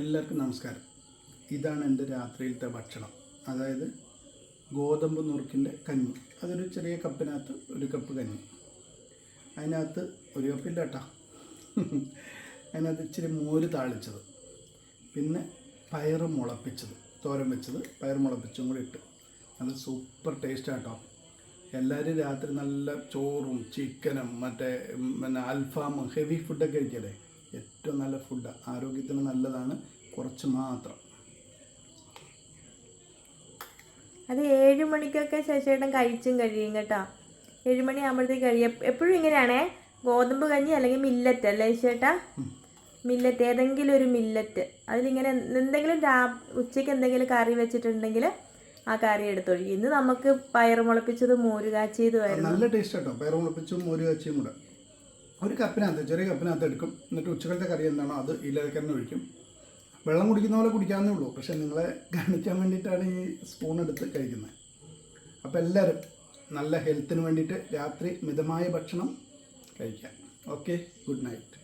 എല്ലാവർക്കും നമസ്കാരം. ഇതാണ് എന്റെ രാത്രിയിലത്തെ ഭക്ഷണം. അതായത് ഗോതമ്പ് നുറുക്കിന്റെ കഞ്ഞി. അതൊരു ചെറിയ കപ്പിനകത്ത് ഒരു കപ്പ് കഞ്ഞി. അതിനകത്ത് ഒരു കപ്പില്ല കേട്ടോ അതിനകത്ത് ഇച്ചിരി മോര് താളിച്ചത്. പിന്നെ പയർ മുളപ്പിച്ചത്. തോരൻ വെച്ചത് പയർ മുളപ്പിച്ചും കൂടി ഇട്ട്. അത് സൂപ്പർ ടേസ്റ്റ് കേട്ടോ എല്ലാവരും രാത്രി നല്ല ചോറും ചിക്കനും മറ്റേ പിന്നെ അൽഫാമും ഹെവി ഫുഡൊക്കെ കഴിക്കല്ലേ? ഏറ്റവും നല്ല ഫുഡാണ് ആരോഗ്യത്തിന് നല്ലതാണ് കുറച്ച് മാത്രം. അത് ഏഴ് മണിക്കൊക്കെ ശശിയേട്ടൻ കഴിച്ചും കഴിയും കേട്ടോ. ഏഴ് മണി ആകുമ്പോഴത്തേക്ക് കഴിയും. എപ്പോഴും ഇങ്ങനെയാണേ? ഗോതമ്പ് കഞ്ഞി അല്ലെങ്കിൽ മില്ലറ്റ് അല്ലേ ചേട്ടാ മില്ലറ്റ് ഏതെങ്കിലും ഒരു മില്ലറ്റ് അതിലിങ്ങനെ എന്തെങ്കിലും രാ ഉച്ചയ്ക്ക് എന്തെങ്കിലും കറി വെച്ചിട്ടുണ്ടെങ്കിൽ ആ കറി എടുത്തൊഴിക്കും. ഇന്ന് നമുക്ക് പയർ മുളപ്പിച്ചത് മോര് കാച്ചിയതുമായിരുന്നു നല്ല ടേസ്റ്റ് കേട്ടോ പയർ മുളപ്പിച്ചും മോര് കാച്ചിയും കൂടെ. ഒരു കപ്പിനകത്ത് ചെറിയ കപ്പിനകത്ത് എടുക്കും. എന്നിട്ട് ഉച്ചക്കലത്തെ കറി എന്താണോ അത് ഇതിലേക്ക് തന്നെ ഒഴിക്കും. വെള്ളം കുടിക്കുന്ന പോലെ കുടിക്കാവുന്നേ ഉള്ളൂ. പക്ഷെ നിങ്ങളെ കാണിക്കാൻ വേണ്ടിയിട്ടാണ് ഈ സ്പൂൺ എടുത്ത് കഴിക്കുന്നത്. അപ്പോൾ എല്ലാവരും നല്ല ഹെൽത്തിന് വേണ്ടിയിട്ട് രാത്രി മിതമായ ഭക്ഷണം കഴിക്കാം ഓക്കെ ഗുഡ് നൈറ്റ്